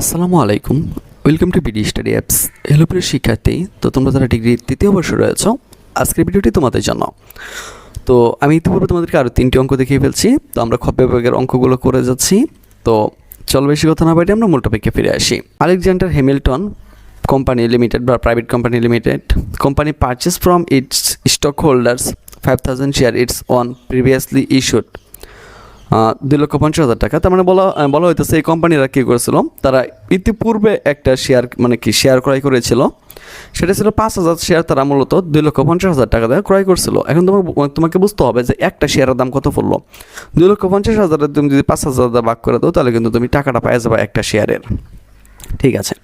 আসসালামু আলাইকুম। Welcome to BD study apps hello প্রিয় শিক্ষার্থী। তো তোমরা যারা ডিগ্রির তৃতীয় বর্ষে রয়েছ, আজকের ভিডিওটি তোমাদের জন্য। তো আমি ইতিপূর্বে তোমাদেরকে আরও তিনটি অঙ্ক দেখিয়ে ফেলছি। তো আমরা খব বিভাগের অঙ্কগুলো করে যাচ্ছি। তো চল বেশি কথা না বাইরে আমরা মূল টপিকে ফিরে আসি। আলেকজান্ডার হ্যামিল্টন কোম্পানি লিমিটেড বা private company limited company purchase from its stockholders five thousand share its own previously issued দুই লক্ষ পঞ্চাশ হাজার টাকা। তার মানে বলা বলা হইতেছে এই কোম্পানিরা কী করেছিল? তারা ইতিপূর্বে একটা শেয়ার মানে কি শেয়ার ক্রয় করেছিল। সেটা ছিল পাঁচ হাজার শেয়ার তারা মূলত দুই লক্ষ পঞ্চাশ হাজার টাকা দিয়ে ক্রয় করছিল। এখন তোমার তোমাকে বুঝতে হবে যে একটা শেয়ারের দাম কত পড়ল? দুই লক্ষ পঞ্চাশ হাজারের তুমি যদি পাঁচ হাজার ভাগ করে দাও, তাহলে কিন্তু তুমি টাকাটা পাই যাবে একটা শেয়ারের ঠিক আছে।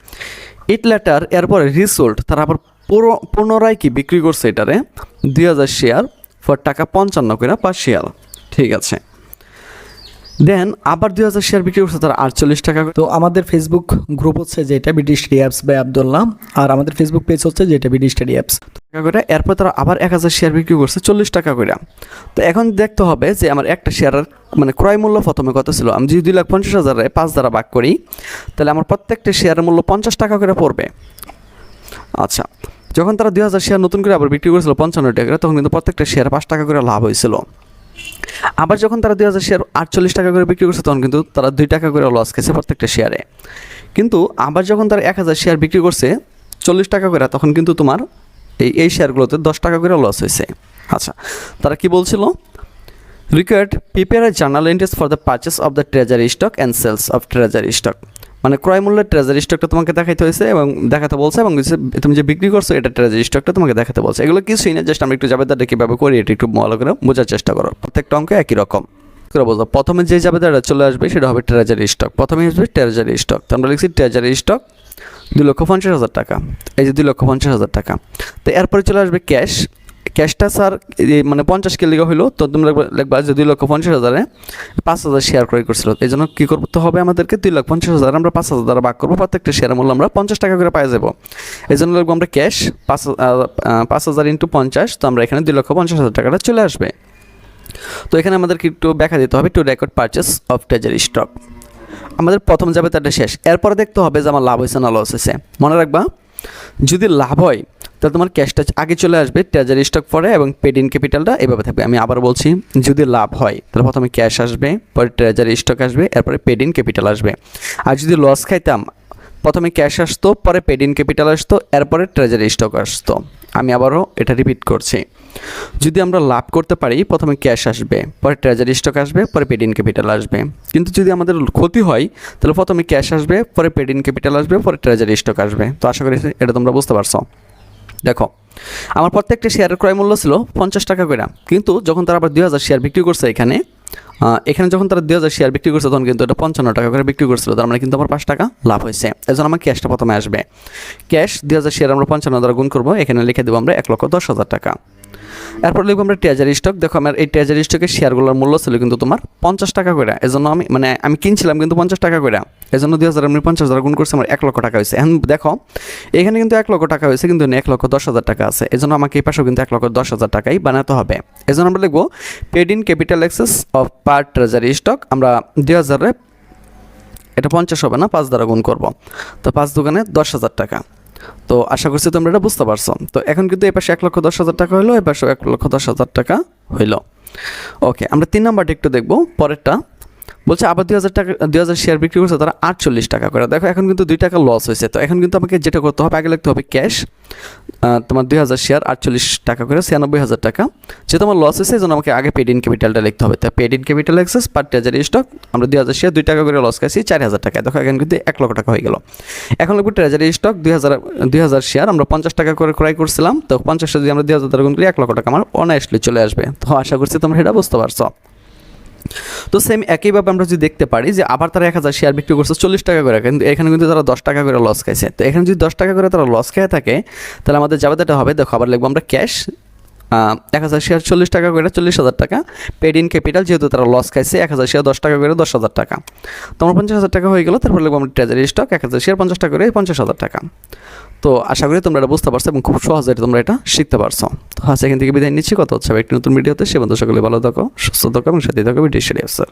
ইট লেটার এরপরে রিসোল্ট তারা আবার পুরো- পুনরায় কি বিক্রি করছে এটারে? দুই হাজার শেয়ার ফর টাকা পঞ্চান্ন করে পাঁচ শেয়ার ঠিক আছে। দেন আবার দুই হাজার শেয়ার বিক্রি করছে তারা আটচল্লিশ টাকা করে। তো আমাদের ফেসবুক গ্রুপ হচ্ছে যেটা BD study apps by Abdullah আর আমাদের ফেসবুক পেজ হচ্ছে যেটা বিডি স্টাডি অ্যাপস টাকা করে এরপর তারা আবার এক হাজার শেয়ার বিক্রি করছে চল্লিশ টাকা করে। তো এখন দেখতে হবে যে আমার একটা শেয়ারের মানে ক্রয় মূল্য প্রথমে কত ছিল। আমি যদি দুই লাখ পঞ্চাশ হাজারে পাঁচ দ্বারা ভাগ করি তাহলে আমার প্রত্যেকটা শেয়ারের মূল্য পঞ্চাশ টাকা করে পড়বে। আচ্ছা যখন তারা দুই হাজার শেয়ার নতুন করে আবার বিক্রি করেছিল পঞ্চান্ন টাকা করে তখন কিন্তু প্রত্যেকটা শেয়ার পাঁচ টাকা করে লাভ হয়েছিল। আবার যখন তারা দুই হাজার শেয়ার আটচল্লিশ টাকা করে বিক্রি করছে, তখন কিন্তু তারা দুই টাকা করে লস খেয়েছে প্রত্যেকটা শেয়ারে কিন্তু আবার যখন তারা এক হাজার শেয়ার বিক্রি করছে, চল্লিশ টাকা করে, তখন কিন্তু তোমার এই এই শেয়ারগুলোতে দশ টাকা করে লস হয়েছে। আচ্ছা তারা কি বলছিল? Required prepare journal entries for the purchase of the treasury stock and sales of treasury stock. মানে ক্রয় মূল্যের ট্রেজারি স্টকটা তোমাকে দেখাইতে হয়েছে এবং দেখাতে বলছে এবং তুমি যে বিক্রি করছ, এটা ট্রেজারি স্টকটা তোমাকে দেখাতে বলছে। এগুলো কিছুই না জাস্ট আমরা একটু জাবেদারটা কীভাবে করি, এটা একটু ভালো করে বোঝার চেষ্টা করো। প্রত্যেকটা অঙ্ক একই রকম। করে বোঝো প্রথমে যে জাবেদারটা চলে আসবে, সেটা হবে ট্রেজারি স্টক। প্রথমে আসবে ট্রেজারি স্টক। তো আমরা লিখছি ট্রেজারি স্টক দুই লক্ষ পঞ্চাশ হাজার টাকা। এই যে দুই লক্ষ পঞ্চাশ হাজার টাকা। তো এরপরে চলে আসবে ক্যাশ। ক্যাশটা স্যার মানে পঞ্চাশ কে লিখা হইল, তো তোমরা লিখবা- যে দুই লক্ষ পঞ্চাশ হাজারে পাঁচ হাজার শেয়ার ক্রয় করছিল। এই জন্য কী করতে হবে আমাদেরকে দুই লাখ পঞ্চাশ হাজার, আমরা পাঁচ হাজার দ্বারা ভাগ করব, প্রত্যেকটা শেয়ারের মূল্য আমরা পঞ্চাশ টাকা করে পাই যাব। এই জন্য লিখব আমরা ক্যাশ পাঁচ পাঁচ হাজার ইন্টু পঞ্চাশ, তো আমরা এখানে দুই লক্ষ পঞ্চাশ হাজার টাকাটা চলে আসবে। তো এখানে আমাদেরকে একটু ব্যাখ্যা দিতে হবে to record purchase of treasury stock আমাদের প্রথম যাবে তারটা শেষ। এরপরে দেখতে হবে যে আমার লাভ হয়েছে না লস হয়েছে। মনে রাখবা, যদি লাভ হয় তাহলে তোমার ক্যাশটা আগে চলে আসবে ট্রেজারি স্টক পরে এবং পেড ইন ক্যাপিটালটা এভাবে থাকবে। আমি আবার বলছি, যদি লাভ হয়, তাহলে প্রথমে ক্যাশ আসবে, পরে ট্রেজারি স্টক আসবে, এরপরে পেড ইন ক্যাপিটাল আসবে। আর যদি লস খাইতাম, প্রথমে ক্যাশ আসতো, পরে পেড ইন ক্যাপিটাল আসতো, এরপরে ট্রেজারি স্টক আসতো। আমি আবারও এটা রিপিট করছি। যদি আমরা লাভ করতে পারি, প্রথমে ক্যাশ আসবে, পরে ট্রেজারি স্টক আসবে, পরে পেড ইন ক্যাপিটাল আসবে। কিন্তু যদি আমাদের ক্ষতি হয়, তাহলে প্রথমে ক্যাশ আসবে, পরে পেড ইন ক্যাপিটাল আসবে, পরে ট্রেজারি স্টক আসবে। তো আশা করি এটা তোমরা বুঝতে পারছ। দেখো, আমার প্রত্যেকটা শেয়ারের ক্রয় মূল্য ছিল পঞ্চাশ টাকা করে কিন্তু যখন তারা আবার দুই হাজার শেয়ার বিক্রি করছে এখানে এখানে যখন তারা দুই হাজার শেয়ার বিক্রি করছে, তখন কিন্তু এটা পঞ্চান্ন টাকা করে বিক্রি করছিল। তার মানে কিন্তু আমার পাঁচ টাকা লাভ হয়েছে। এই জন্য আমার ক্যাশটা প্রথমে আসবে। ক্যাশ দুই হাজার শেয়ার আমরা পঞ্চান্ন দ্বারা গুণ করব। এখানে লিখে দেবো আমরা এক লক্ষ দশ হাজার টাকা। এরপর লিখব আমরা ট্রেজারি স্টক দেখো আমার এই ট্রেজারি স্টকের শেয়ারগুলোর মূল্য ছিল কিন্তু তোমার পঞ্চাশ টাকা করে এজন্য আমি মানে আমি কিনছিলাম কিন্তু পঞ্চাশ টাকা করে এজন্য দুই হাজার আমি পঞ্চাশ হাজার গুণ করছি, আমার এক লক্ষ টাকা হয়েছে। এখন দেখো, এখানে কিন্তু এক লক্ষ টাকা হয়েছে, কিন্তু এক লক্ষ দশ হাজার টাকা আছে। এজন্য আমাকে এই পাশেও কিন্তু এক লক্ষ দশ হাজার টাকাই বানাতে হবে। এজন্য আমরা লিখব paid in capital excess of par treasury stock আমরা দুই হাজারে, এটা পঞ্চাশ হবে না, পাঁচ দ্বারা গুণ করব। তো পাঁচ দোকানে দশ হাজার টাকা। তো আশা করছি তোমরা এটা বুঝতে পারছ। তো এখন কিন্তু এপাশে এক লক্ষ দশ হাজার টাকা হলো এপাশে পাশে এক লক্ষ দশ হাজার টাকা হইল। ওকে, আমরা তিন নাম্বারটা একটু দেখব, পরেরটা। বলছে, আবার দুই হাজার টাকা, দুই হাজার শেয়ার বিক্রি করছে, তারা আটচল্লিশ টাকা করে। দেখো, এখন কিন্তু দুই টাকা লস হয়েছে। তো এখন কিন্তু আমাকে যেটা করতে হবে, আগে লিখতে হবে ক্যাশ তোমার দুই হাজার শেয়ার আটচল্লিশ টাকা করে, ছিয়ানব্বই হাজার টাকা। যেহেতু আমার লস হয়েছে জন্য আমাকে আগে পেড ইন ক্যাপিটালটা লিখতে হবে। তো paid in capital excess par treasury stock আমরা দুই হাজার শেয়ার দুই টাকা করে লস খাইছি, চার হাজার টাকা দেখো, এখন কিন্তু এক লক্ষ টাকা হয়ে গেল। এখন লিখব ট্রেজারি স্টক দুই হাজার দুই হাজার শেয়ার আমরা পঞ্চাশ টাকা করে ক্রয় করছিলাম। তো পঞ্চাশটা যদি আমরা দুই হাজার টাকা করি, এক লক্ষ টাকা আমার অনায়াসলি চলে আসবে। তো আশা করছি তোমরা সেটা বুঝতে পারছ। তো সেম একইভাবে আমরা যদি দেখতে পারি যে আবার তারা এক হাজার শেয়ার বিক্রি করছে চল্লিশ টাকা করে, কিন্তু এখানে কিন্তু তারা দশ টাকা করে লস খাইছে। তো এখানে যদি দশ টাকা করে তারা লস খেয়ে থাকে, তাহলে আমাদের যাবে হবে, দেখো আবার লিখব আমরা ক্যাশ এক হাজার শেয়ার চল্লিশ টাকা করে চল্লিশ হাজার টাকা। পেড ইন ক্যাপিটাল যেহেতু তারা লস খাইছে, এক হাজার শেয়ার দশ টাকা করে দশ হাজার টাকা। তোমার পঞ্চাশ হাজার টাকা হয়ে গেল, তারপর আমরা ট্রেজারি স্টক এক হাজার শেয়ার পঞ্চাশ টাকা করে পঞ্চাশ হাজার টাকা। তো আশা করি তোমরা এটা বুঝতে পারছ এবং খুব সহজে তোমরা এটা শিখতে পারছ। তো আজ এখান থেকে বিদায় নিচ্ছি কত হচ্ছে একটি নতুন ভিডিওতে। সে বন্ধু সকলে ভালো থাকো, সুস্থ থাকো এবং সাথে থাকো ভিডিও স্যার